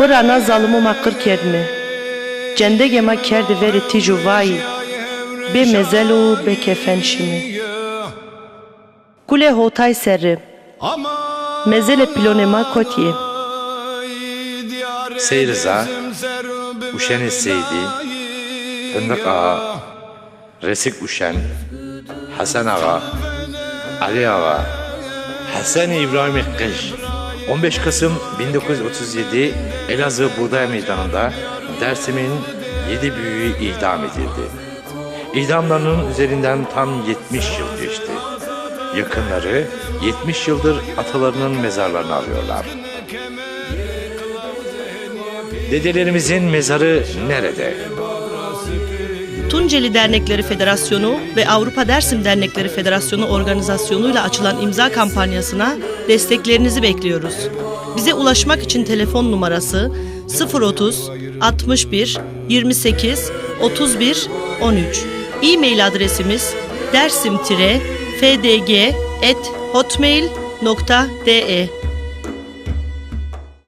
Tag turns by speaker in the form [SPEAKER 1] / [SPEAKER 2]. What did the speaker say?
[SPEAKER 1] Brana zalımı makır kermi. Cendege ma kerdi veri tiju vay. Be mezelu be kefen şimi. Kule hotay serri. Mezele pilonema kotye.
[SPEAKER 2] Sey Rıza, Uşen Seydi, Fındık Ağa, Resik Uşen, Hasan Ağa, Ali Ağa, Hasan İbrahim Ekkış. 15 Kasım 1937 Elazığ Buğday Meydanı'nda Dersim'in yedi büyüğü idam edildi. İdamlarının üzerinden tam 70 yıl geçti. Yakınları 70 yıldır atalarının mezarlarını arıyorlar. Dedelerimizin mezarı nerede?
[SPEAKER 1] Tunceli Dernekleri Federasyonu ve Avrupa Dersim Dernekleri Federasyonu organizasyonuyla açılan imza kampanyasına desteklerinizi bekliyoruz. Bize ulaşmak için telefon numarası 030 61 28 31 13. E-mail adresimiz dersim-fdg@hotmail.de